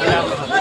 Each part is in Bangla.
ধন্যবাদ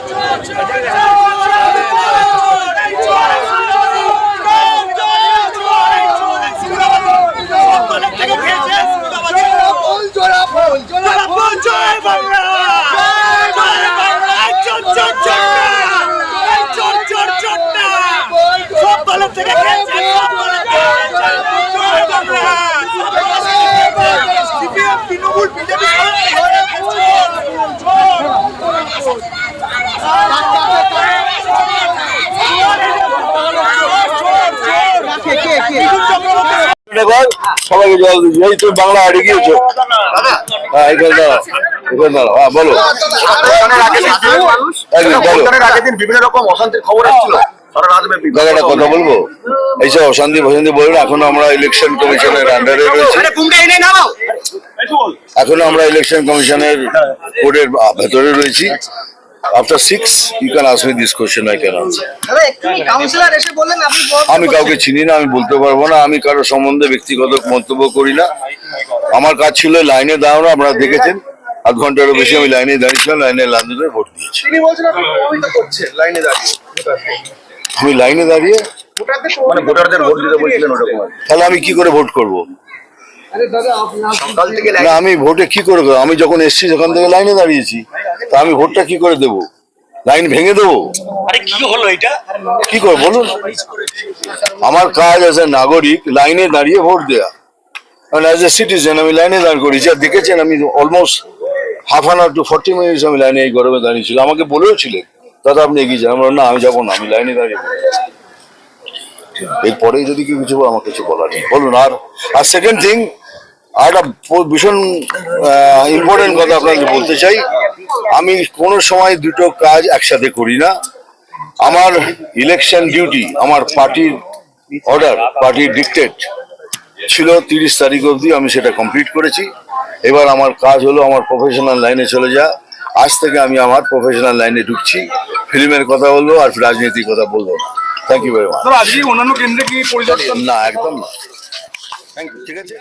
সবাইকে জল দিচ্ছি। এই তুমি বাংলা হারিয়ে গিয়েছো হ্যাঁ এখানে এখানে হ্যাঁ বলো। একদম বলো। ভোটদানের আগের দিন বিভিন্ন রকম অশান্তির খবর আসছিল সারা রাতব্যাপী দাদা একটা কথা বলব? এইসব অশান্তি ফশান্তি এখনও আমরা ইলেকশন কমিশনের আন্ডারে রয়েছি। এখনও আমরা ইলেকশন কমিশনের কোর্টের ভেতরে রয়েছি। After six you can ask me this question I can আমি কাউকে চিনি না আমি বলতে পারব না আমি কারও সম্বন্ধে ব্যক্তিগত মন্তব্য করি না। আমার কাজ ছিল লাইনে দাঁড়ানো আপনারা দেখেছেন। আধ ঘন্টারও বেশি আমি লাইনে দাঁড়িয়েছিলাম লাইনে লাইনে ভোট দিয়েছি। তিনি বলছেন আপনি প্রভাবিত করছেন লাইনে দাঁড়িয়ে। আমি লাইনে দাঁড়িয়ে মানে ভোটারদের ভোট দিতে বলছিলেন ওরকম আর কি। তাহলে আমি কি করে ভোট করব? আমি ভোটে কি করে করব? আমি যখন এসছি সেখান থেকে লাইনে দাঁড়িয়েছি। তা আমি ভোটটা কি করে দেবো? লাইন ভেঙে দেবো? কি করে বলুন? আমার কাজ অ্যাজ এ নাগরিক লাইনে দাঁড়িয়ে ভোট দেয়া। অ্যাজ এ সিটিজেন আমি লাইনে দাঁড় করেছি। আর দেখেছেন আমি almost half an hour to forty minutes আমি লাইনে এই গরমে দাঁড়িয়েছিল আমাকে বলেও ছিলেন দাদা আপনি এগিয়ে যান। আমরা না আমি যাব না আমি লাইনে দাঁড়িয়ে। এরপরে যদি কি কিছু বলো, আমার কিছু বলার নেই। বলুন আর আর সেকেন্ড থিং আর একটা ভীষণ ইম্পর্টেন্ট কথা আপনাকে বলতে চাই। আমি কোনো সময় দুটো কাজ একসাথে করি না। আমার ইলেকশন ডিউটি আমার পার্টির অর্ডার পার্টির ডিকটেট ছিল তিরিশ তারিখ অবধি আমি সেটা কমপ্লিট করেছি। এবার আমার কাজ হলো আমার প্রফেশনাল লাইনে চলে যা। আজ থেকে আমি আমার প্রফেশনাল লাইনে ঢুকছি। ফিল্মের কথা বলব আর রাজনীতির কথা বলব থ্যাংক ইউ ভেরি মাচ পরিদর্শন? না একদম না। থ্যাংক ইউ ঠিক আছে?